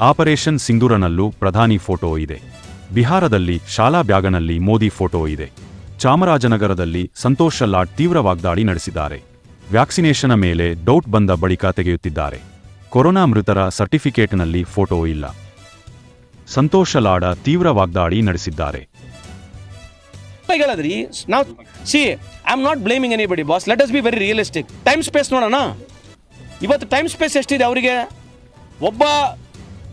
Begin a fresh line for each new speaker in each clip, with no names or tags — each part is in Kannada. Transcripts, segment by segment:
ಆಪರೇಷನ್ ಸಿಂಧೂರನಲ್ಲೂ ಪ್ರಧಾನಿ ಫೋಟೋ ಇದೆ. ಬಿಹಾರದಲ್ಲಿ ಶಾಲಾ ಬ್ಯಾಗನಲ್ಲಿ ಮೋದಿ ಫೋಟೋ ಇದೆ. ಚಾಮರಾಜನಗರದಲ್ಲಿ ಸಂತೋಷ್ ಲಾಡ್ ತೀವ್ರ ವಾಗ್ದಾಳಿ ನಡೆಸಿದ್ದಾರೆ. ವ್ಯಾಕ್ಸಿನೇಷನ ಮೇಲೆ ಡೌಟ್ ಬಂದ ಬಳಿಕ ತೆಗೆಯುತ್ತಿದ್ದಾರೆ. ಕೊರೋನಾ ಮೃತರ ಸರ್ಟಿಫಿಕೇಟ್ನಲ್ಲಿ ಫೋಟೋ ಇಲ್ಲ. ಸಂತೋಷ ಲಾಡ ತೀವ್ರ ವಾಗ್ದಾಳಿ ನಡೆಸಿದ್ದಾರೆ.
ಹೇಳದ್ರಿ ನಾವು see I am not blaming anybody boss let us be very realistic time space ನೋಡೋಣ. ಇವತ್ತು ಟೈಮ್ ಸ್ಪೇಸ್ ಎಷ್ಟಿದೆ ಅವರಿಗೆ? ಒಬ್ಬ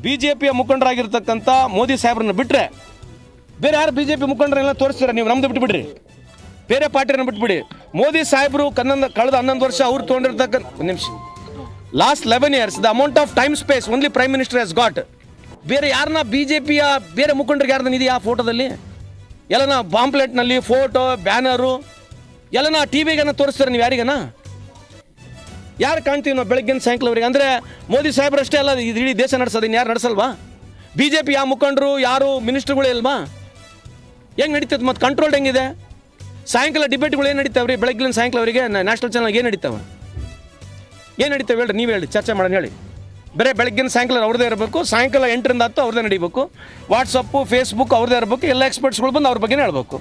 ಬಿ ಜೆ ಮುಖಂಡರಾಗಿರ್ತಕ್ಕಂಥ ಮೋದಿ ಸಾಹೇಬ್ರನ್ನ ಬಿಟ್ಟರೆ ಬೇರೆ ಯಾರು ಬಿ ಜೆ ಪಿ ಮುಖಂಡರೆಲ್ಲ ತೋರಿಸ್ತೀರ? ನೀವು ನಮ್ದು ಬಿಟ್ಬಿಡ್ರಿ. ಬೇರೆ ಪಾರ್ಟಿಯನ್ನು ಬಿಟ್ಬಿಡಿ. ಮೋದಿ ಸಾಹೇಬರು ಕನ್ನೊಂದು ಕಳೆದ ಹನ್ನೊಂದು ವರ್ಷ ಅವ್ರು ತೊಗೊಂಡಿರ್ತಕ್ಕಂಥ ಒಂದು ನಿಮಿಷ. Last eleven years the amount of time space only prime minister has got ಬೇರೆ ಯಾರನ್ನ ಬಿ ಜೆ ಪಿಯ ಬೇರೆ ಮುಖಂಡರಿಗೆ ಯಾರನ್ನ ಇದೆಯಾ ಆ ಫೋಟೋದಲ್ಲಿ ಎಲ್ಲನ ಬಾಂಪ್ಲೆಟ್ನಲ್ಲಿ ಫೋಟೋ ಬ್ಯಾನರು ಎಲ್ಲನ ಟಿ ವಿಗೆನ ತೋರಿಸ್ತಾರೆ ನೀವು ಯಾರಿಗನ? ಯಾರು ಕಾಣ್ತೀವಿ ನಾವು ಬೆಳಗ್ಗಿನ ಸಾಯಂಕಾಲವರೆಗೆ ಅಂದರೆ ಮೋದಿ ಸಾಹೇಬ್ರಷ್ಟೇ ಅಲ್ಲ ಇದು ಇಡೀ ದೇಶ ನಡೆಸೋದು ಇನ್ನು ಯಾರು ನಡೆಸಲ್ವಾ? ಬಿ ಜೆ ಪಿ ಯಾವ ಮುಖಂಡರು, ಯಾರು ಮಿನಿಸ್ಟ್ರುಗಳೇ ಇಲ್ವಾ? ಹೆಂಗೆ ನಡೀತದೆ ಮತ್ತು ಕಂಟ್ರೋಲ್ ಹೆಂಗಿದೆ? ಸಾಯಂಕಾಲ ಡಿಬೇಟ್ಗಳು ಏನು ನಡೀತಾವೆ ರೀ? ಬೆಳಗ್ಗಿನ ಸಾಯಂಕಾಲವರೆಗೆ ನ್ಯಾಷನಲ್ ಚಾನಲ್ ಏನು ನಡೀತಾವೆ? ಏನು ನಡೀತಾವೆ ಹೇಳ್ರಿ, ನೀವು ಹೇಳಿ, ಚರ್ಚೆ ಮಾಡೋಣ, ಹೇಳಿ. ಬೇರೆ ಬೆಳಗ್ಗಿನ ಸಾಯಂಕಾಲ ಅವ್ರದ್ದೇ ಇರಬೇಕು, ಸಾಯಂಕಾಲ ಎಂಟರಿಂದ ಹತ್ತು ಅವ್ರದ್ದೇ ನಡೀಬೇಕು. ವಾಟ್ಸಪ್ಪು ಫೇಸ್ಬುಕ್ ಅವ್ರದ್ದೇ ಇರಬೇಕು, ಎಲ್ಲ ಎಕ್ಸ್ಪರ್ಟ್ಸ್ಗಳು ಬಂದು ಅವ್ರ ಬಗ್ಗೆ ಹೇಳ್ಬೇಕು.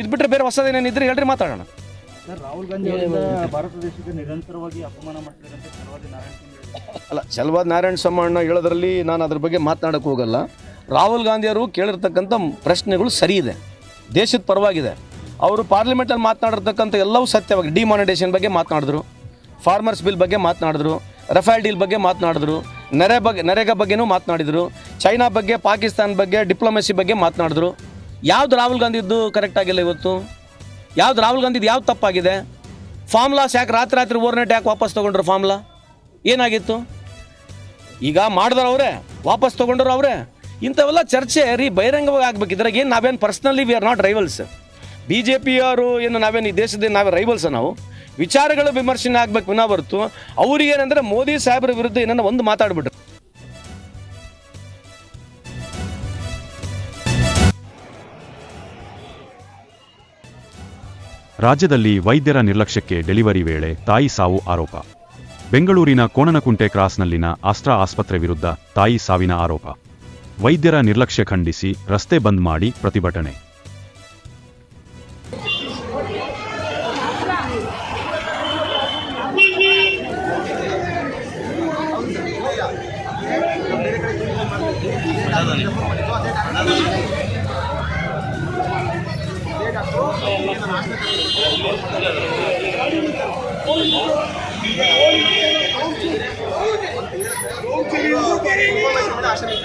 ಇದು ಬಿಟ್ಟರೆ ಬೇರೆ ಹೊಸದೇನೇನಿದ್ರೆ ಹೇಳ್ರಿ, ಮಾತಾಡೋಣ.
ಸರ್ ರಾಹುಲ್ ಗಾಂಧಿ ಅವರಿಂದ ಭಾರತ ದೇಶಕ್ಕೆ ನಿರಂತರವಾಗಿ ಅಪಮಾನ ನಾರಾಯಣ ಸಿಂಗ್
ಅಲ್ಲ ಚಲವಾದ ನಾರಾಯಣ ಸಮ್ಮಣ್ಣ ಹೇಳೋದ್ರಲ್ಲಿ ನಾನು ಅದ್ರ ಬಗ್ಗೆ ಮಾತನಾಡಕ್ಕೆ ಹೋಗಲ್ಲ. ರಾಹುಲ್ ಗಾಂಧಿಯವರು ಕೇಳಿರ್ತಕ್ಕಂಥ ಪ್ರಶ್ನೆಗಳು ಸರಿ ಇದೆ. ದೇಶದ ಪರವಾಗಿದೆ. ಅವರು ಪಾರ್ಲಿಮೆಂಟಲ್ಲಿ ಮಾತನಾಡಿರ್ತಕ್ಕಂಥ ಎಲ್ಲವೂ ಸತ್ಯವಾಗಿ ಡಿಮಾನಿಟೇಷನ್ ಬಗ್ಗೆ ಮಾತನಾಡಿದ್ರು ಫಾರ್ಮರ್ಸ್ ಬಿಲ್ ಬಗ್ಗೆ ಮಾತನಾಡಿದ್ರು ರಫೇಲ್ ಡೀಲ್ ಬಗ್ಗೆ ಮಾತನಾಡಿದ್ರು ನೆರೆ ಬಗ್ಗೆ ನರೇಗಾ ಬಗ್ಗೆನೂ ಮಾತನಾಡಿದರು ಚೈನಾ ಬಗ್ಗೆ ಪಾಕಿಸ್ತಾನ ಬಗ್ಗೆ ಡಿಪ್ಲೊಮೆಸಿ ಬಗ್ಗೆ ಮಾತನಾಡಿದ್ರು. ಯಾವುದು ರಾಹುಲ್ ಗಾಂಧಿದ್ದು ಕರೆಕ್ಟ್ ಆಗಿಲ್ಲ ಇವತ್ತು? ಯಾವ್ದು ರಾಹುಲ್ ಗಾಂಧಿದು ಯಾವ್ದು ತಪ್ಪಾಗಿದೆ? ಫಾರ್ಮ್ಲಾಸ್ ಯಾಕೆ ರಾತ್ರಿ ರಾತ್ರಿ ಓವರ್ನೈಟ್ ಯಾಕೆ ವಾಪಸ್ ತೊಗೊಂಡ್ರು ಫಾರ್ಮ್ಲಾ? ಏನಾಗಿತ್ತು? ಈಗ ಮಾಡಿದ್ರು ಅವರೇ, ವಾಪಸ್ ತೊಗೊಂಡ್ರು ಅವರೇ. ಇಂಥವೆಲ್ಲ ಚರ್ಚೆ ರೀ, ಬಹಿರಂಗವಾಗಿ ಆಗ್ಬೇಕು. ಇದ್ರಾಗ ಏನು ನಾವೇನು personally we are not rivals B J ಪಿಯವರು ಏನು ನಾವೇನು ಈ ದೇಶದ ನಾವೇ ರೈವಲ್ಸ ನಾವು? ವಿಚಾರಗಳು ವಿಮರ್ಶನೆ ಆಗ್ಬೇಕು, ವಿನಾ ಬರ್ತು ಅವ್ರಿಗೇನಂದ್ರೆ ಮೋದಿ ಸಾಹೇಬ್ರ ವಿರುದ್ಧ ಏನನ್ನ ಒಂದು ಮಾತಾಡ್ಬಿಟ್ರು.
ರಾಜ್ಯದಲ್ಲಿ ವೈದ್ಯರ ನಿರ್ಲಕ್ಷ್ಯಕ್ಕೆ ಡೆಲಿವರಿ ವೇಳೆ ತಾಯಿ ಸಾವು ಆರೋಪ. ಬೆಂಗಳೂರಿನ ಕೋಣನಕುಂಟೆ ಕ್ರಾಸ್ನಲ್ಲಿನ ಆಸ್ಟ್ರಾ ಆಸ್ಪತ್ರೆ ವಿರುದ್ಧ ತಾಯಿ ಸಾವಿನ ಆರೋಪ. ವೈದ್ಯರ ನಿರ್ಲಕ್ಷ್ಯ ಖಂಡಿಸಿ ರಸ್ತೆ ಬಂದ್ ಮಾಡಿ ಪ್ರತಿಭಟನೆ.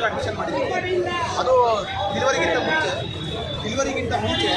ಅಡ್ಮಿಷನ್ ಅದು ಡೆಲಿವರಿಗಿಂತ ಮುಂಚೆ. ಡೆಲಿವರಿಗಿಂತ ಮುಂಚೆ